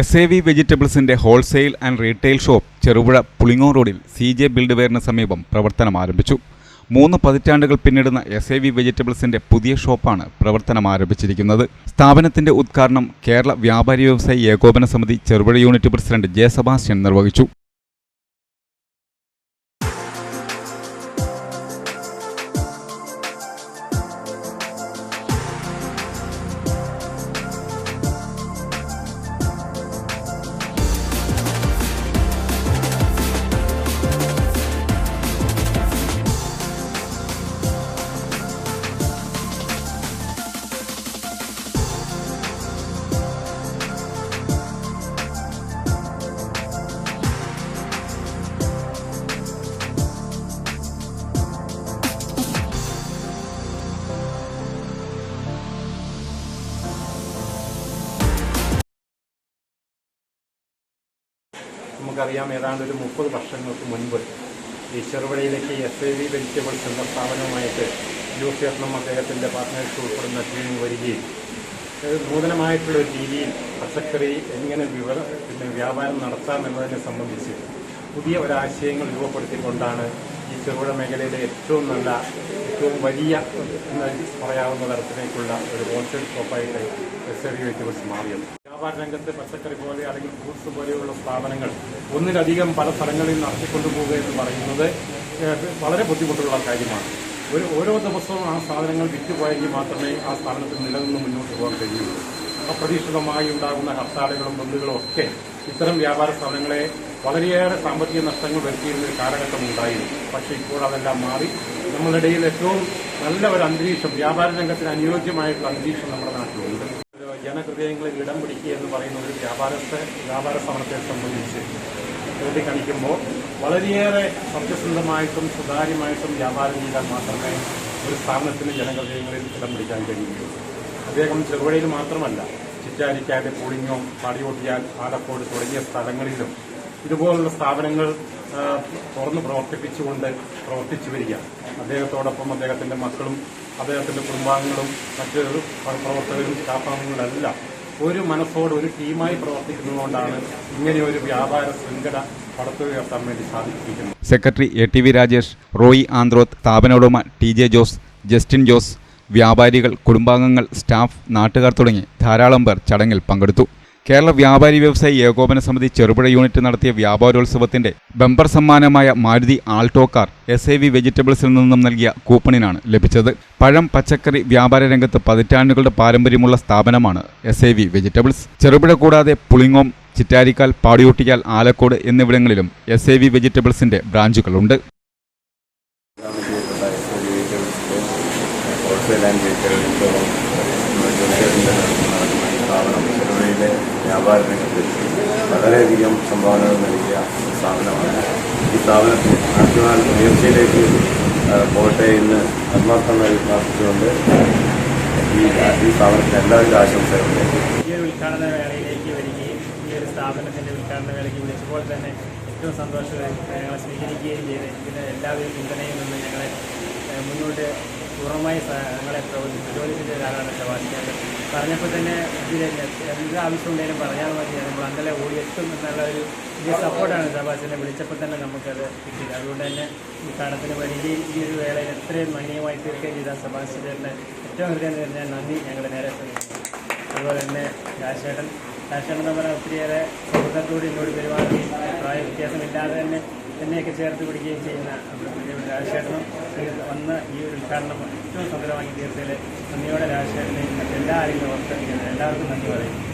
S A V വെജിറ്റബിൾസിന്റെ wholesale and retail shop Cherupuzha Pulingom റോഡിൽ C J build വെയറിന് സമീപം പ്രവർത്തനം ആരംഭിച്ചു. മൂന്ന് പതിറ്റാണ്ടുകൾ പിന്നിടുന്ന എസ് എ വി വെജിറ്റബിൾസിന്റെ പുതിയ ഷോപ്പാണ് പ്രവർത്തനം ആരംഭിച്ചിരിക്കുന്നത്. സ്ഥാപനത്തിന്റെ ഉദ്ഘാടനം കേരള വ്യാപാരി വ്യവസായി ഏകോപന സമിതി Cherupuzha unit president J Sebastian നിർവഹിച്ചു. നമുക്കറിയാം ഏതാണ്ട് ഒരു മുപ്പത് വർഷങ്ങൾക്ക് മുൻപ് ഈ ചെറുപടിയിലേക്ക് എസ് ഐ വി വെജിറ്റബിൾസ് എന്ന സ്ഥാപനവുമായിട്ട് ലൂസിയർണം അദ്ദേഹത്തിന്റെ പാർട്ട്നേഴ്സ് ഉൾപ്പെടുന്ന ടീം വരികയും നൂതനമായിട്ടുള്ള ഒരു രീതിയിൽ പച്ചക്കറി എങ്ങനെ വിവര പിന്നെ വ്യാപാരം നടത്താം എന്നതിനെ സംബന്ധിച്ച് പുതിയ ഒരാശയങ്ങൾ രൂപപ്പെടുത്തിക്കൊണ്ടാണ് ഈ ചെറുപുഴ മേഖലയിലെ ഏറ്റവും നല്ല ഏറ്റവും വലിയ എന്ന് പറയാവുന്ന തരത്തിലേക്കുള്ള ഒരു ഹോൾസെയിൽ ഷോപ്പായിട്ട് എസ് എ വി വെജിറ്റബിൾസ് മാറിയത്. വ്യാപാര രംഗത്തെ പച്ചക്കറി പോലെ അല്ലെങ്കിൽ ഫ്രൂട്ട്സ് പോലെയുള്ള സ്ഥാപനങ്ങൾ ഒന്നിലധികം പല സ്ഥലങ്ങളിൽ നടത്തിക്കൊണ്ടുപോകുക എന്ന് പറയുന്നത് വളരെ ബുദ്ധിമുട്ടുള്ള കാര്യമാണ്. ഒരു ഓരോ ദിവസവും ആ സാധനങ്ങൾ വിറ്റുപോയെങ്കിൽ മാത്രമേ ആ സ്ഥാപനത്തിൽ നിലനിന്ന് മുന്നോട്ട് പോകാൻ കഴിയുള്ളൂ അപ്രതീക്ഷിതമായി ഉണ്ടാകുന്ന ഹർത്താലുകളും ബന്ധുകളും ഒക്കെ ഇത്തരം വ്യാപാര സ്ഥാപനങ്ങളെ വളരെയേറെ സാമ്പത്തിക നഷ്ടങ്ങൾ വരുത്തിയിരുന്ന ഒരു കാലഘട്ടം ഉണ്ടായിരുന്നു. പക്ഷേ ഇപ്പോൾ അതെല്ലാം മാറി. നമ്മളുടെ ഇടയിൽ ഏറ്റവും നല്ല ഒരു അന്തരീക്ഷം വ്യാപാര രംഗത്തിന് അനുയോജ്യമായിട്ടുള്ള അന്തരീക്ഷം നമ്മുടെ നാട്ടിലുണ്ട്. ജനഹൃദയങ്ങളിൽ ഇടം പിടിക്കുക എന്ന് പറയുന്ന ഒരു വ്യാപാരത്തെ വ്യാപാര സമരത്തെ സംബന്ധിച്ച് ചൂണ്ടിക്കാണിക്കുമ്പോൾ വളരെയേറെ സത്യസന്ധമായിട്ടും സുതാര്യമായിട്ടും വ്യാപാരം ചെയ്താൽ മാത്രമേ ഒരു സ്ഥാപനത്തിന് ജനഹൃദയങ്ങളിൽ ഇടം പിടിക്കാൻ കഴിയുകയുള്ളൂ. അദ്ദേഹം ചെറുപുഴയിൽ മാത്രമല്ല ചിറ്റാരിക്കാട് പുളിങ്ങോം പാടിയോട്ടിയാൽ ആലക്കോട് തുടങ്ങിയ സ്ഥലങ്ങളിലും ഇതുപോലുള്ള സ്ഥാപനങ്ങൾ തുറന്ന് പ്രവർത്തിപ്പിച്ചുകൊണ്ട് പ്രവർത്തിച്ചു വരിക അദ്ദേഹത്തോടൊപ്പം അദ്ദേഹത്തിന്റെ മക്കളും അദ്ദേഹത്തിന്റെ കുടുംബാംഗങ്ങളും മറ്റ് പ്രവർത്തകരും സ്റ്റാഫാംഗങ്ങളെല്ലാം ഒരു മനസ്സോട് ഒരു ടീമായി പ്രവർത്തിക്കുന്നതുകൊണ്ടാണ് ഇങ്ങനെയൊരു വ്യാപാര ശൃംഖല പടുത്തുയർത്താൻ വേണ്ടി സാധിച്ചിരിക്കുന്നത്. Secretary A T V Rajesh Roy Androth സ്ഥാപനോടുമ T J Jose Justin Jose വ്യാപാരികൾ കുടുംബാംഗങ്ങൾ സ്റ്റാഫ് നാട്ടുകാർ തുടങ്ങി ധാരാളം പേർ ചടങ്ങിൽ പങ്കെടുത്തു. കേരള വ്യാപാരി വ്യവസായി ഏകോപന സമിതി ചെറുപുഴ യൂണിറ്റ് നടത്തിയ വ്യാപാരോത്സവത്തിന്റെ bumper സമ്മാനമായ Maruti Alto car S A V വെജിറ്റബിൾസിൽ നിന്നും നൽകിയ കൂപ്പണിനാണ് ലഭിച്ചത്. പഴം പച്ചക്കറി വ്യാപാര രംഗത്ത് പതിറ്റാണ്ടുകളുടെ പാരമ്പര്യമുള്ള സ്ഥാപനമാണ് S A V vegetables. Cherupuzha കൂടാതെ പുളിങ്ങോം ചിറ്റാരിക്കാൽ പാടിയൊട്ടിക്കാൽ ആലക്കോട് എന്നിവിടങ്ങളിലും എസ് എ വി വെജിറ്റബിൾസിന്റെ ബ്രാഞ്ചുകളുണ്ട്. ഹോൾസെയിൽ ആൻഡ് വ്യാപാര രംഗത്ത് വളരെയധികം സംഭാവനകൾ നൽകിയ സ്ഥാപനമാണ്. ഈ സ്ഥാപനത്തിന് ആദ്യമായി ഉയർച്ചയിലേക്ക് പോട്ടെ ഇന്ന് എന്ന് ആത്മാർത്ഥമായി പ്രാർത്ഥിച്ചുകൊണ്ട് ഈ ഈ സ്ഥാപനത്തിന് എല്ലാവരുടെ ആശംസകളുണ്ട് ഈ ഒരു ഉദ്ഘാടന വേളയിലേക്ക് വരികയും ഈ ഒരു സ്ഥാപനത്തിന്റെ ഉദ്ഘാടന വേളയ്ക്ക് വിളിച്ചപ്പോൾ തന്നെ ഏറ്റവും സന്തോഷം ഞങ്ങളെ സ്വീകരിക്കുകയും ചെയ്ത് ഇതിന് എല്ലാവരും പിന്തുണയിൽ നിന്ന് ഞങ്ങളെ മുന്നോട്ട് പൂർണമായി ഞങ്ങളെ പ്രചോദിപ്പിച്ച ഒരാളാണ് സെബാസ്റ്റ്യാൻ പറഞ്ഞപ്പോൾ തന്നെ ഇതിൽ എന്ത് ആവശ്യം ഉണ്ടെങ്കിലും പറഞ്ഞാൽ മതി. നമ്മൾ അങ്ങനെ ഓടിയെത്തും എന്നുള്ള ഒരു വലിയ സപ്പോർട്ടാണ് സെബാസ്റ്റ്യനെ വിളിച്ചപ്പോൾ തന്നെ നമുക്കത് കിട്ടിയത്. അതുകൊണ്ട് തന്നെ ഈ കാണത്തിന് വലിയ ഈ ഒരു വേളയിൽ എത്രയും മന്യമായി തീർക്കുകയും ചെയ്ത സെബാസ്റ്റ്യന്റെ ഏറ്റവും ഹൃദയം തന്നെ നന്ദി ഞങ്ങൾ നേരെ അതുപോലെ തന്നെ രാജേട്ടൻ രാജേട്ടൻ എന്ന് പറഞ്ഞാൽ ഒത്തിരിയേറെ സൗഹൃദത്തോട് എന്നോട് പെരുമാറുകയും പ്രായ വ്യത്യാസമില്ലാതെ തന്നെ എന്നെയൊക്കെ ചേർത്ത് പിടിക്കുകയും ചെയ്യുന്ന രാജശേഖരനും വന്ന് ഈ ഒരു ഉദ്ഘാടനം ഏറ്റവും സുന്ദരമാക്കി തീർച്ചയായും നന്ദിയോടെ രാജശേഖരനെയും മറ്റെല്ലാ ആരെങ്കിലും ഓർത്ത് എല്ലാവർക്കും നന്ദി പറയും